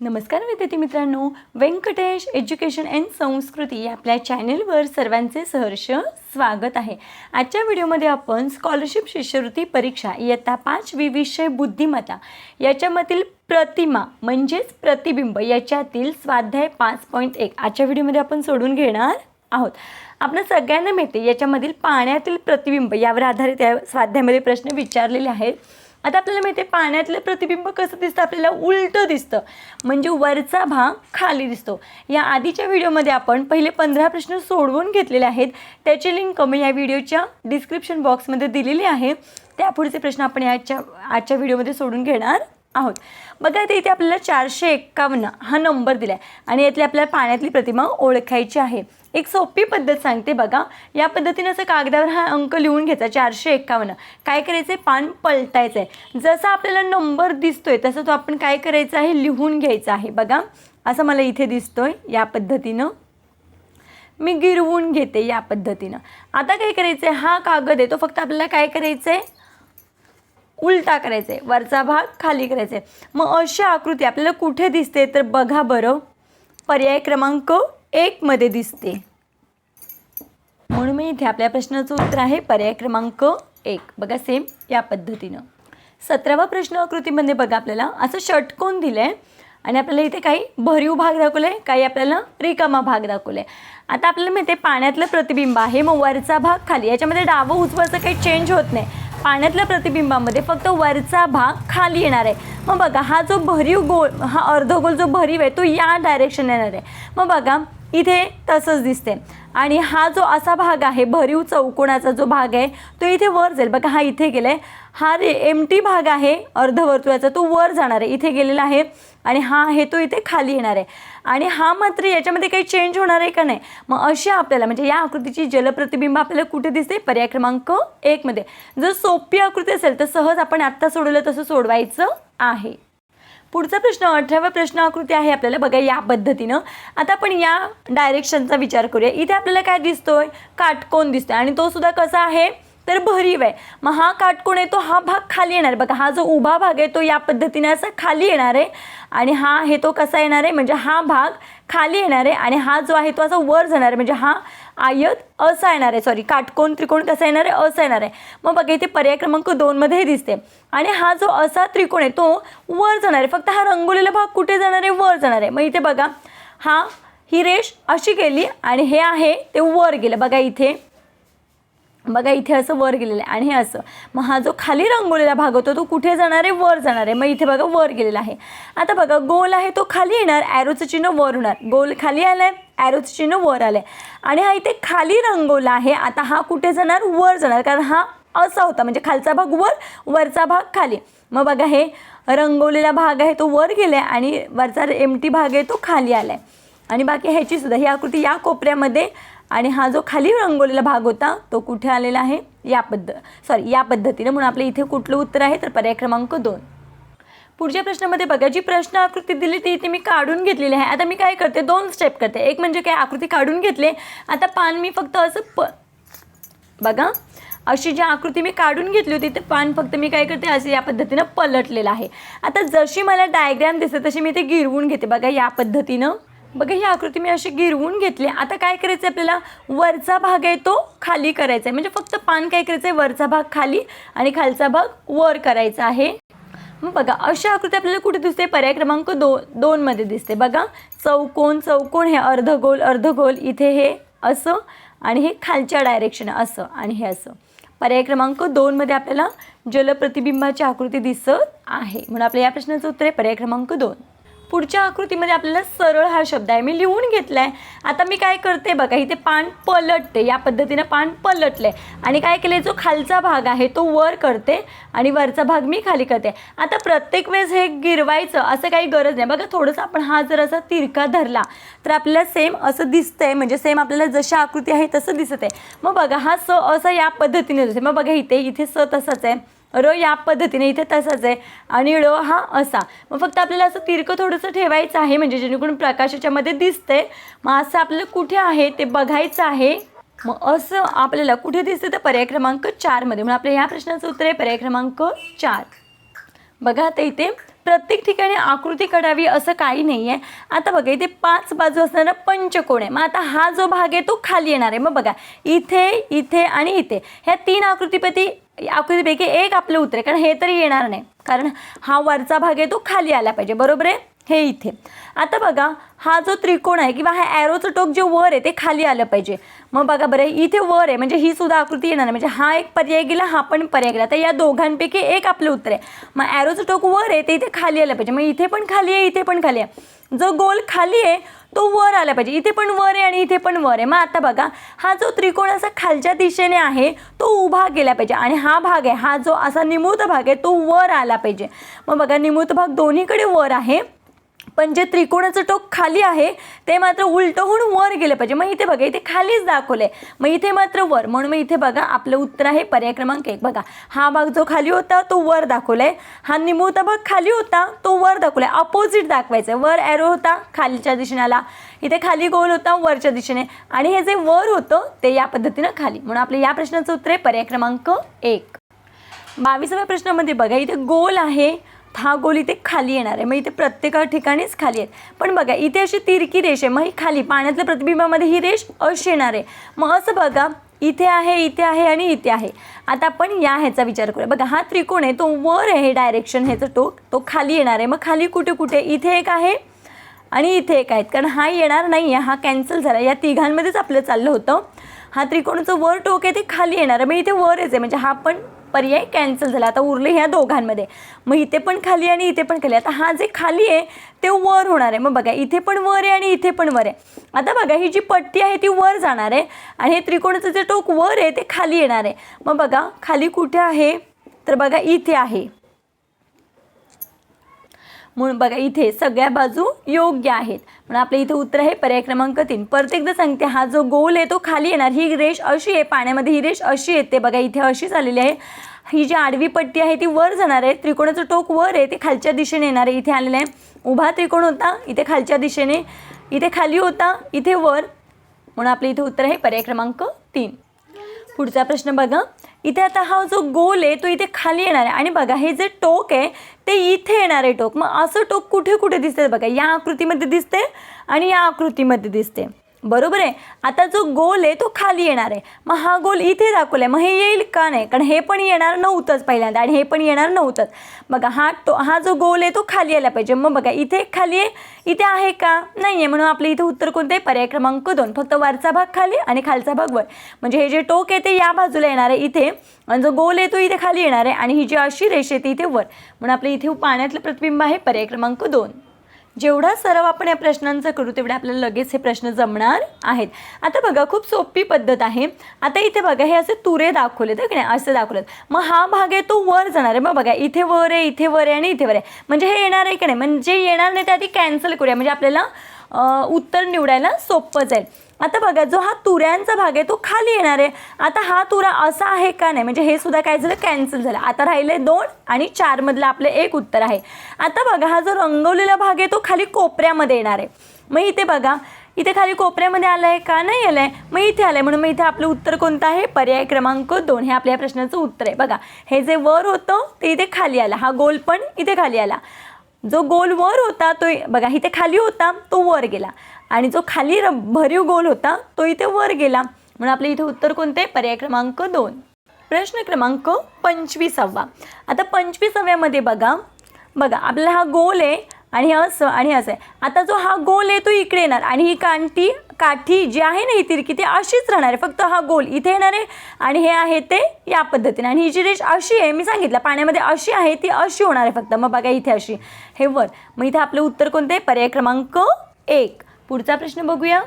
नमस्कार विद्यार्थी मित्रांनो. व्यंकटेश एज्युकेशन अँड संस्कृती या आपल्या चॅनेलवर सर्वांचे सहर्ष स्वागत आहे. आजच्या व्हिडिओमध्ये आपण स्कॉलरशिप शिष्यवृत्ती परीक्षा इयत्ता पाचवी विषय बुद्धिमत्ता याच्यामधील प्रतिमा म्हणजेच प्रतिबिंब याच्यातील स्वाध्याय पाच पॉईंट एक आजच्या व्हिडिओमध्ये आपण सोडून घेणार आहोत. आपण सगळ्यांना माहिती याच्यामधील पाण्यातील प्रतिबिंब यावर आधारित या स्वाध्यायामध्ये प्रश्न विचारलेले आहेत. आता आपल्याला माहिती आहे पाण्यातलं प्रतिबिंब कसं दिसतं? आपल्याला उलटं दिसतं. म्हणजे वरचा भाग खाली दिसतो. या आधीच्या व्हिडिओमध्ये आपण पहिले पंधरा प्रश्न सोडवून घेतलेले आहेत. त्याची लिंक मी या व्हिडिओच्या डिस्क्रिप्शन बॉक्समध्ये दिलेली आहे. त्यापुढचे प्रश्न आपण याच्या आजच्या व्हिडिओमध्ये सोडून घेणार आहोत. बघा ते इथे आपल्याला चारशे एक्कावन्न हा नंबर दिला आहे आणि यातली आपल्याला पाण्यातली प्रतिमा ओळखायची आहे. एक सोपी पद्धत सांगते बघा. या पद्धतीनं असं कागदावर हा अंक लिहून घ्यायचा चारशे एक्कावन्न. काय करायचं आहे पान पलटायचं आहे जसा आपल्याला नंबर दिसतोय तसं तो आपण काय करायचं आहे? लिहून घ्यायचा आहे. बघा असं मला इथे दिसतोय या पद्धतीनं. मी गिरवून घेते या पद्धतीनं. आता काय करायचं आहे हा कागद आहे तो फक्त आपल्याला काय करायचं आहे उलटा करायचा आहे वरचा भाग खाली करायचा आहे मग अशी आकृती आपल्याला कुठे दिसते? तर बघा बरं. पर्याय क्रमांक एकमध्ये दिसते. म्हणून मी इथे आपल्या प्रश्नाचं उत्तर आहे पर्याय क्रमांक एक. बघा सेम या पद्धतीनं. सतरावा प्रश्न आकृतीमध्ये बघा आपल्याला. असं षटकोन दिलं आहे आणि आपल्याला इथे काही भरीव भाग दाखवले काही आपल्याला रिकामा भाग दाखवले आता आपल्याला माहिती आहे पाण्यातलं प्रतिबिंब आहे मग वरचा भाग खाली. याच्यामध्ये डावं उजवाचं काही चेंज होत नाही. पाण्यातल्या प्रतिबिंबामध्ये फक्त वरचा भाग खाली येणार आहे. मग बघा हा जो भरीव गोल हा अर्धगोल जो भरीव आहे तो या डायरेक्शन येणार आहे. मग बघा इथे तसंच दिसते. आणि हा जो असा भाग आहे भरीव चौकोनाचा जो भाग आहे तो इथे वर जाईल बघा हा इथे गेला आहे हा रे एम टी भाग आहे अर्धवर्तुळाचा तो वर जाणार आहे. इथे गेलेला आहे आणि हा आहे तो इथे खाली येणार आहे. आणि हा मात्र याच्यामध्ये काही चेंज होणार आहे का नाही? मग अशी आपल्याला म्हणजे या आकृतीची जलप्रतिबिंब आपल्याला कुठे दिसते? पर्याय क्रमांक एकमध्ये जर सोपी आकृती असेल तर सहज आपण आत्ता सोडवलं तसं सोडवायचं आहे. पुढचा प्रश्न अठरावा प्रश्न आकृती आहे आपल्याला बघा या पद्धतीनं. आता आपण या डायरेक्शनचा विचार करूया. इथे आपल्याला काय दिसतोय? काटकोन दिसतोय. आणि तो सुद्धा कसा आहे? तर भरीव आहे. मग हा काटकोण आहे तो हा भाग खाली येणार आहे. बघा हा जो उभा भाग आहे तो या पद्धतीने असा खाली येणार आहे. आणि हा आहे तो कसा येणार आहे? म्हणजे हा भाग खाली येणार आहे आणि हा जो आहे तो असा वर जाणार आहे. म्हणजे हा आयत असा येणार आहे. सॉरी काटकोन त्रिकोण कसा येणार आहे? असा येणार आहे. मग बघा इथे पर्याय क्रमांक दोनमध्ये हे दिसते. आणि हा जो असा त्रिकोण आहे तो वर जाणार आहे. फक्त हा रंगवलेला भाग कुठे जाणार आहे? वर जाणार आहे. मग इथे बघा हा ही रेष अशी गेली आणि हे आहे ते वर गेलं. बघा इथे बघा इथे असं वर गेलेलं आहे आणि हे असं. मग हा जो खाली रंगवलेला भाग होतो तो कुठे जाणार आहे? वर जाणार आहे. मग इथे बघा वर गेलेला आहे. आता बघा गोल आहे तो खाली येणार. ॲरोचं चिन्ह वर होणार. गोल खाली आलं आहे ॲरोचं चिन्ह वर आलं आहे आणि हा इथे खाली रंगवला आहे. आता हा कुठे जाणार? वर जाणार. कारण हा असा होता. म्हणजे खालचा भाग वर वरचा भाग खाली. मग बघा हे रंगवलेला भाग आहे तो वर गेला आहे आणि वरचा एमटी भाग आहे तो खाली आला आहे आणि बाकी ह्याची सुद्धा ही आकृती या कोपऱ्यामध्ये आणि हा जो खाली रंगवलेला भाग होता तो कुठे आलेला आहे? या पद्ध सॉरी या पद्धतीने. म्हणून आपल्या इथे कुठलं उत्तर आहे तर पर्याय क्रमांक दोन. पुढच्या प्रश्नामध्ये बघा जी प्रश्न आकृती दिली ती इथे मी काढून घेतलेली आहे. आता मी काय करते? दोन स्टेप करते. एक म्हणजे काय? आकृती काढून घेतले. आता पान मी फक्त असं प बघा. अशी जी आकृती मी काढून घेतली होती ते पान फक्त मी काय करते? असे या पद्धतीनं पलटलेलं आहे. आता जशी मला डायग्रॅम दिसते तशी मी ते गिरवून घेते. बघा या पद्धतीनं. बघा ही आकृती मी अशी गिरवून घेतली. आता काय करायचं आहे आपल्याला? वरचा भाग आहे तो खाली करायचा आहे म्हणजे फक्त पान काय करायचं आहे वरचा भाग खाली आणि खालचा भाग वर करायचा आहे. मग बघा अशा आकृती आपल्याला कुठे दिसते? पर्याय क्रमांक दो दोनमध्ये दिसते. बघा चौकोन चौकोन हे अर्धगोल अर्धगोल इथे हे असं आणि हे खालच्या डायरेक्शन असं आणि हे असं. पर्याय क्रमांक दोनमध्ये आपल्याला जलप्रतिबिंबाची आकृती दिसत आहे. म्हणून आपल्या या प्रश्नाचं उत्तर आहे पर्याय क्रमांक दोन. पुढच्या आकृतीमध्ये आपल्याला सरळ हा शब्द आहे. मी लिहून घेतला आहे आता मी काय करते बघा इथे पान पलटते. या पद्धतीनं पान पलटले आणि काय केलं जो खालचा भाग आहे तो वर करते आणि वरचा भाग मी खाली करते. आता प्रत्येक वेळेस हे गिरवायचं असं काही गरज नाही. बघा थोडंसं आपण हा जर असा तिरका धरला तर आपल्याला सेम असं दिसतंय. म्हणजे सेम आपल्याला जशी आकृती आहे तसं दिसत आहे मग बघा हा स असा या पद्धतीने दिसते मग बघा इथे इथे स तसाच आहे. रो या पद्धतीने इथे तसाच आहे. आणि ळ हा असा. मग फक्त आपल्याला असं तिरकं थोडंसं ठेवायचं आहे म्हणजे जेणेकरून प्रकाशाच्यामध्ये दिसतंय. मग असं आपल्याला कुठे आहे ते बघायचं आहे. मग असं आपल्याला कुठे दिसतं तर पर्याय क्रमांक चारमध्ये म्हणून आपल्या ह्या प्रश्नाचं उत्तर आहे पर्याय क्रमांक चार. बघा आता इथे प्रत्येक ठिकाणी आकृती काढावी असं काही नाही आहे आता बघा इथे पाच बाजू असणारा पंचकोण आहे. मग आता हा जो भाग आहे तो खाली येणार आहे. मग बघा इथे इथे आणि इथे. ह्या तीन आकृतीपैकी आकृतीपैकी एक आपलं उत्तर आहे कारण हे तरी येणार नाही. कारण हा वरचा भाग आहे तो खाली आला पाहिजे बरोबर आहे? हे इथे. आता बघा हा जो त्रिकोण आहे किंवा हा ॲरोचं टोक जे वर आहे ते खाली आलं पाहिजे. मग बघा बरं इथे वर आहे म्हणजे ही सुद्धा आकृती येणार म्हणजे हा एक पर्याय गेला हा पण पर्याय गेला. तर या दोघांपैकी एक आपलं उत्तर आहे. मग ॲरोचं टोक वर आहे ते इथे खाली आलं पाहिजे. मग इथे पण खाली आहे इथे पण खाली आहे. जो गोल खाली आहे तो वर आला पाहिजे. इथे पण वर आहे आणि इथे पण वर आहे. मग आता बघा हा जो त्रिकोण असा खालच्या दिशेने आहे तो उभा गेला पाहिजे. आणि हा भाग आहे हा जो असा निमूळत भाग आहे तो वर आला पाहिजे. मग बघा निमूळत भाग दोन्हीकडे वर आहे. पण जे त्रिकोणाचं टोक खाली आहे ते मात्र उलटं होऊन वर गेलं पाहिजे. मग इथे बघा इथे खालीच दाखवलंय. मग इथे मात्र वर. म्हणून मग इथे बघा आपलं उत्तर आहे पर्याय क्रमांक एक. बघा हा भाग जो खाली होता तो वर दाखवलाय. हा निमुळता भाग खाली होता तो वर दाखवलाय. अपोजिट दाखवायचा आहे वर ॲरो होता खालीच्या दिशेने आला. इथे खाली गोल होता वरच्या दिशेने. आणि हे जे वर होतं ते या पद्धतीनं खाली. म्हणून आपलं या प्रश्नाचं उत्तर आहे पर्याय क्रमांक एक. बावीसाव्या प्रश्नामध्ये बघा इथे गोल आहे. हा गोल इथे खाली येणार आहे. मग इथे प्रत्येक ठिकाणीच खाली आहेत. पण बघा इथे अशी तिरकी रेष आहे. मग ही खाली पाण्यातल्या प्रतिबिंबामध्ये ही रेष अशी येणार आहे. मग असं बघा इथे आहे इथे आहे आणि इथे आहे. आता आपण या ह्याचा विचार करूया. बघा हा त्रिकोण आहे तो वर आहे डायरेक्शन ह्याचं टोक तो खाली येणार आहे. मग खाली कुठे कुठे? इथे एक आहे आणि इथे एक आहेत. कारण हा येणार नाही आहे हा कॅन्सल झाला. या तिघांमध्येच आपलं चाललं होतं. हा त्रिकोणाचं वर टोक आहे ते खाली येणार आहे. मग इथे वरच आहे. म्हणजे हा पण पर्याय कॅन्सल झाला. आता उरले ह्या दोघांमध्ये. मग इथे पण खाली आणि इथे पण खाली. आता हा जे खाली आहे ते वर होणार आहे. मग बघा इथे पण वर आहे आणि इथे पण वर आहे. आता बघा ही जी पट्टी आहे ती वर जाणार आहे. आणि हे त्रिकोणाचं जे टोक वर आहे ते खाली येणार आहे. मग बघा खाली कुठे आहे? तर बघा इथे आहे. म्हणून बघा इथे सगळ्या बाजू योग्य आहेत. म्हणून आपल्या इथे उत्तर आहे पर्याय क्रमांक तीन. परत एकदा सांगते हा जो गोल आहे तो खाली येणार. ही रेष अशी आहे पाण्यामध्ये ही रेष अशी येते. बघा इथे अशीच आलेली आहे. ही जी आडवी पट्टी आहे ती वर जाणार आहे. त्रिकोणाचं टोक वर आहे ते खालच्या दिशेने येणार आहे. इथे आलेलं आहे. उभा त्रिकोण होता इथे खालच्या दिशेने. इथे खाली होता इथे वर. म्हणून आपलं इथे उत्तर आहे पर्याय क्रमांक तीन. पुढचा प्रश्न बघा. इथे आता हा जो गोल आहे तो इथे खाली येणार आहे. आणि बघा हे जे टोक आहे ते इथे येणार आहे टोक. मग असं टोक कुठे कुठे दिसते बघा? या आकृतीमध्ये दिसते आणि या आकृतीमध्ये दिसते बरोबर आहे? आता जो गोल आहे तो खाली येणार आहे. मग हा गोल इथे दाखवला आहे मग हे येईल का नाही? कारण हे पण येणार नव्हतंच पहिल्यांदा आणि हे पण येणार नव्हतंच. बघा हा टो हा जो गोल आहे तो खाली यायला पाहिजे. मग बघा इथे खाली आहे इथे आहे का? नाही आहे म्हणून आपलं इथे उत्तर कोणतं? आहे पर्याय क्रमांक दोन. फक्त वरचा भाग खाली आणि खालचा भाग वर. म्हणजे हे जे टोक आहे ते या बाजूला येणार आहे इथे. आणि जो गोल आहे तो इथे खाली येणार आहे आणि ही जी अशी रेष आहे ती इथे वर. म्हणून आपलं इथे पाण्यातलं प्रतिबिंब आहे पर्याय क्रमांक दोन. जेवढा सराव आपण या प्रश्नांचा करू तेवढे आपल्याला लगेच हे प्रश्न जमणार आहेत. आता बघा खूप सोपी पद्धत आहे. आता इथे बघा हे असे तुरे दाखवलेत की नाही? असे दाखवलेत. मग हा भाग आहे तो वर जाणार आहे. मग बघा इथे वर आहे इथे वर आहे आणि इथे वर आहे. म्हणजे हे येणार आहे की नाही? म्हणजे येणार नाही ते आधी कॅन्सल करूया. म्हणजे आपल्याला उत्तर निवडायला सोपं जाईल. आता बघा जो हा तुऱ्यांचा भाग आहे तो खाली येणार आहे. आता हा तुरा असा आहे का नाही? म्हणजे हे सुद्धा काय झालं? कॅन्सल झालं. आता राहिले दोन आणि चारमधलं आपलं एक उत्तर आहे. आता बघा हा जो रंगवलेला भाग आहे तो खाली कोपऱ्यामध्ये येणार आहे. मग इथे बघा इथे खाली कोपऱ्यामध्ये आलं आहे का? नाही आलं आहे मग इथे आलं आहे म्हणून मग इथे आपलं उत्तर कोणतं आहे? पर्याय क्रमांक दोन. हे आपल्या प्रश्नाचं उत्तर आहे. बघा हे जे वर होतं ते इथे खाली आलं. हा गोल पण इथे खाली आला. जो गोल वर होता तो बघा इथे खाली होता तो वर गेला. आणि जो खाली र- भरीव गोल होता तो इथे वर गेला. म्हणून आपले इथे उत्तर कोणते? पर्याय क्रमांक दोन. प्रश्न क्रमांक पंचवीसावा. आता पंचवीसाव्यामध्ये बघा. बघा आपला हा गोल आहे आणि असं आणि असं आहे. आता जो हा गोल आहे तो इकडे येणार. आणि ही कांटी काठी जी आहे ना ही तिरकी ती अशीच राहणार आहे. फक्त हा गोल इथे येणार आहे आणि हे आहे ते या पद्धतीने. आणि ही जी रेष अशी आहे मी सांगितलं पाण्यामध्ये अशी आहे ती अशी होणार आहे फक्त. मग बघा इथे अशी. हे वर. मग इथे आपलं उत्तर कोणतं? आहे पर्याय क्रमांक एक. पुढचा प्रश्न बघूया.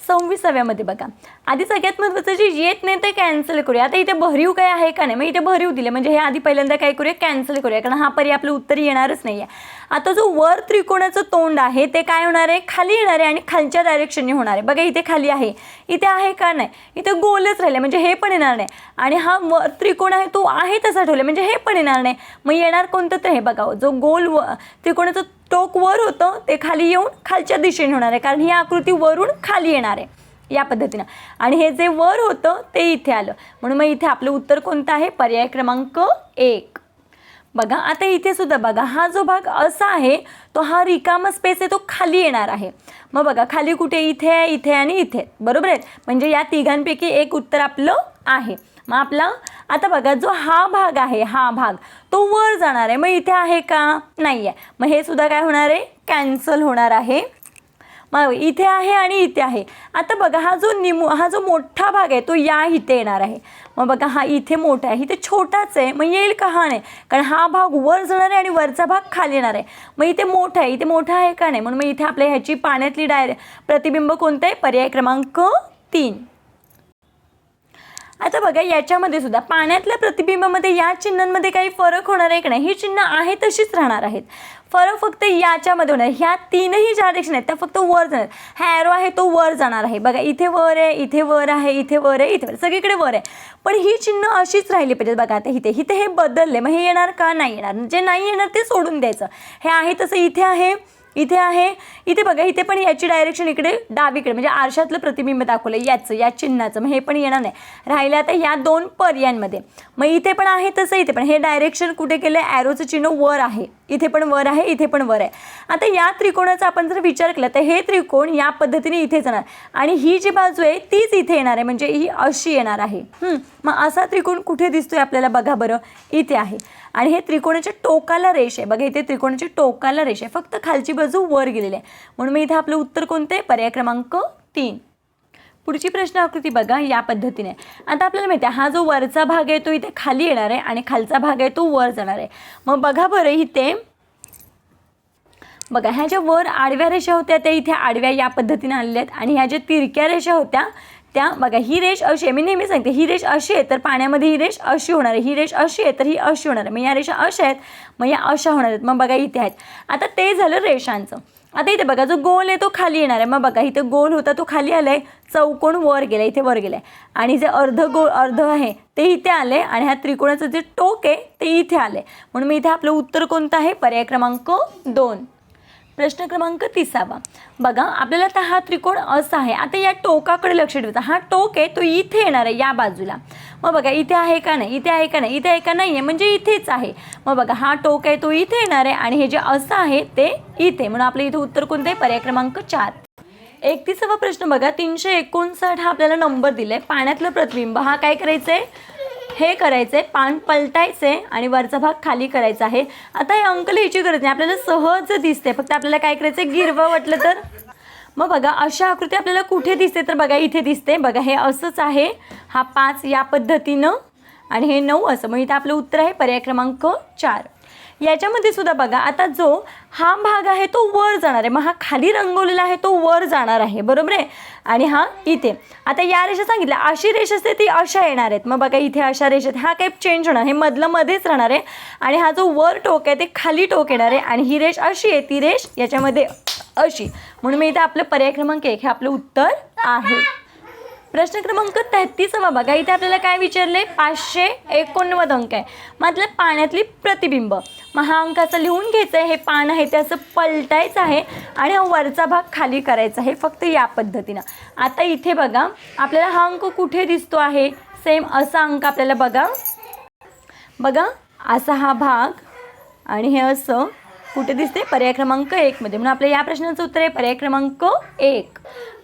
सव्वीसाव्यामध्ये बघा. आधी सगळ्यात महत्त्वाचं जे येत नाही ते कॅन्सल करूया. आता इथे भरीव काय आहे का नाही? मग इथे भरीव दिले. म्हणजे हे आधी पहिल्यांदा काय करूया? कॅन्सल करूया. कारण हा पर्याय आपलं उत्तर येणारच नाही आहे आता जो वर त्रिकोणाचं तोंड आहे ते काय होणार आहे? खाली येणार आहे आणि खालच्या डायरेक्शनने होणार आहे. बघा इथे खाली आहे. इथे आहे का नाही? इथे गोलच राहिले म्हणजे हे पण येणार नाही. आणि हा वर त्रिकोण आहे तो आहे तसा ठेवला म्हणजे हे पण येणार नाही. मग येणार कोणतं? तर हे बघा जो गोल व त्रिकोणाचं टोक वर होतं ते खाली येऊन खालच्या दिशेने होणार आहे. कारण ही आकृती वरून खाली येणार आहे या पद्धतीनं. आणि हे जे वर होतं ते इथे आलं. म्हणून मग इथे आपलं उत्तर कोणतं आहे? पर्याय क्रमांक एक. बघा आता इथे सुद्धा बघा हा जो भाग असा आहे तो हा रिकामा स्पेस आहे तो खाली येणार आहे. मग बघा खाली कुठे? इथे आहे इथे आणि इथे. बरोबर आहे? म्हणजे या तिघांपैकी एक उत्तर आपलं आहे. मग आपला आता बघा जो हा भाग आहे हा भाग तो वर जाणार आहे. मग इथे आहे का? नाही आहे मग हे सुद्धा काय होणार आहे? कॅन्सल होणार आहे. मग इथे आहे आणि इथे आहे. आता बघा हा जो निमू हा जो मोठा भाग आहे तो या इथे येणार आहे. मग बघा हा इथे मोठा आहे. इथे छोटाच आहे. मग येईल का? हा नाही. कारण हा भाग वर जाणार आहे आणि वरचा भाग खाली येणार आहे. मग इथे मोठा आहे. इथे मोठा आहे का नाही? म्हणून मग इथे आपल्या ह्याची पाण्यातली डायरे प्रतिबिंब कोणतं आहे? पर्याय क्रमांक तीन. आता बघा याच्यामध्ये सुद्धा पाण्यातल्या प्रतिबिंबामध्ये या चिन्हांमध्ये काही फरक होणार आहे की नाही? ही चिन्ह आहे तशीच राहणार आहेत. फरक फक्त याच्यामध्ये होणार ह्या तीनही ज्या डायरेक्शन आहेत त्या फक्त वर जाणार हा ॲरो आहे तो वर जाणार आहे. बघा इथे वर आहे इथे वर आहे इथे वर आहे इथे वर सगळीकडे वर आहे. पण ही चिन्ह अशीच राहिली पाहिजेत. बघा आता इथे इथे हे बदलले. मग हे येणार का? नाही येणार. जे नाही येणार ते सोडून द्यायचं. हे आहे तसं इथे आहे. इथे आहे. इथे बघा इथे पण याची डायरेक्शन इकडे डावीकडे म्हणजे आरशातलं प्रतिबिंब दाखवलं याचं या चिन्हाचं मग हे पण येणार नाही. राहिलं आता या दोन पर्यांमध्ये. मग इथे पण आहे तसं इथे पण. हे डायरेक्शन कुठे केलं आहे ॲरोचं चिन्ह वर आहे. इथे पण वर आहे इथे पण वर आहे. आता या त्रिकोणाचा आपण जर विचार केला तर हे त्रिकोण या पद्धतीने इथे जाणार. आणि ही जी बाजू आहे तीच इथे येणार आहे. म्हणजे ही अशी येणार आहे. मग असा त्रिकोण कुठे दिसतोय आपल्याला? बघा बरं. इथे आहे. आणि हे त्रिकोणाच्या टोकाला रेष आहे. बघा इथे त्रिकोणाच्या टोकाला रेष आहे. फक्त खालची बाजू वर गेलेली आहे. म्हणून मी इथे आपलं उत्तर कोणतं? आहे पर्याय क्रमांक तीन. पुढची प्रश्न आकृती बघा या पद्धतीने. आता आपल्याला माहिती आहे हा जो वरचा भाग आहे तो इथे खाली येणार आहे आणि खालचा भाग आहे तो वर जाणार आहे. मग बघा बरं इथे. बघा ह्या ज्या वर आडव्या रेषा होत्या त्या इथे आडव्या या पद्धतीने आलेल्या आहेत आणि ह्या ज्या तिरक्या रेषा होत्या त्या बघा ही रेष अशी आहे. मी नेहमी सांगते ही रेष अशी आहे तर पाण्यामध्ये ही रेष अशी होणार आहे. ही रेष अशी आहे तर ही अशी होणार आहे. मग या रेषा अशा आहेत मग या अशा होणार आहेत. मग बघा इथे आहेत. आता ते झालं रेषांचं. आता इथे बघा जो गोल आहे तो खाली येणार आहे. मग बघा इथे गोल होता तो खाली आला आहे चौकोन वर गेला इथे वर गेला आहे आणि जे अर्ध गोल अर्ध आहे ते इथे आले आणि ह्या त्रिकोणाचं जे टोक आहे ते इथे आले म्हणून मी इथे आपलं उत्तर कोणतं आहे? पर्याय क्रमांक दोन. प्रश्न क्रमांक तिसावा. बघा आपल्याला आता हा त्रिकोण असा आहे. आता या टोकाकडे लक्ष ठेवायचं हा टोक आहे तो इथे येणार आहे या बाजूला. मग बघा इथे आहे का नाही? इथे आहे का नाही? इथे आहे का नाही आहे म्हणजे इथेच आहे. मग बघा हा टोक आहे तो इथे येणार आहे आणि हे जे असं आहे ते इथे. म्हणून आपलं इथे उत्तर कोणतं आहे? पर्याय क्रमांक चार. एकतीसावा प्रश्न बघा. तीनशे एकोणसाठ हा आपल्याला नंबर दिला आहे पाण्यातलं प्रतिबिंब. हा काय करायचं आहे हे करायचं आहे पान पलटायचं आहे आणि वरचा भाग खाली करायचा आहे. आता हे अंकल ह्याची गरज नाही आपल्याला सहज दिसते. फक्त आपल्याला काय करायचं आहे गिरवं वाटलं तर. मग बघा अशा आकृती आपल्याला कुठे दिसते तर बघा इथे दिसते. बघा हे असंच आहे. हा पाच या पद्धतीनं आणि हे नऊ असं. मग इथे आपलं उत्तर आहे पर्याय क्रमांक चार. याच्यामध्ये सुद्धा बघा आता जो हा भाग आहे तो वर जाणार आहे. मग हा खाली रंगवलेला आहे तो वर जाणार आहे. बरोबर आहे? आणि हा इथे. आता या रेषा सांगितल्या. अशी रेष असते ती अशा येणार आहेत. मग बघा इथे अशा रेषेत हा काही चेंज होणार. हे मधलं मध्येच राहणार आहे. आणि हा जो वर टोक आहे ते खाली टोक येणार आहे. आणि ही रेष अशी आहे ती रेष याच्यामध्ये अशी. म्हणून मी इथे आपलं पर्याय क्रमांक एक हे आपलं उत्तर आहे. प्रश्न क्रमांक तेहतीसावा बघा. इथे आपल्याला काय विचारले? पाचशे एकोणनव्वद अंक आहे. मतलब पाण्यातली प्रतिबिंब. मग हा अंक असं लिहून घ्यायचं आहे हे पान आहे ते असं पलटायचं आहे आणि हा वरचा भाग खाली करायचा आहे. फक्त या पद्धतीनं. आता इथे बघा. आपल्याला हा अंक कुठे दिसतो आहे? सेम असा अंक आपल्याला बघा. बघा. असा हा भाग आणि हे असं कुठे दिसते पर्याय क्रमांक एकमध्ये म्हणून आपल्या या प्रश्नाचं उत्तर आहे पर्याय क्रमांक एक.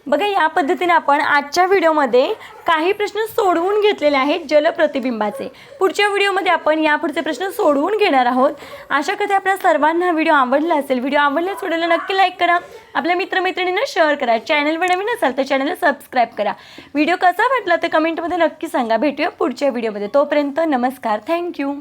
बघा या पद्धतीने आपण आजच्या व्हिडिओमध्ये काही प्रश्न सोडवून घेतलेले आहेत जलप्रतिबिंबाचे. पुढच्या व्हिडिओमध्ये आपण यापुढचे प्रश्न सोडवून घेणार आहोत. अशा कधी आपल्या सर्वांना हा व्हिडिओ आवडला असेल व्हिडिओ आवडल्यास व्हिडिओला नक्की लाईक करा. आपल्या मित्रमैत्रिणींना शेअर करा. चॅनलवर नवीन असाल तर चॅनलला सबस्क्राईब करा. व्हिडिओ कसा वाटला तर कमेंटमध्ये नक्की सांगा. भेटूया पुढच्या व्हिडिओमध्ये. तोपर्यंत नमस्कार. थँक्यू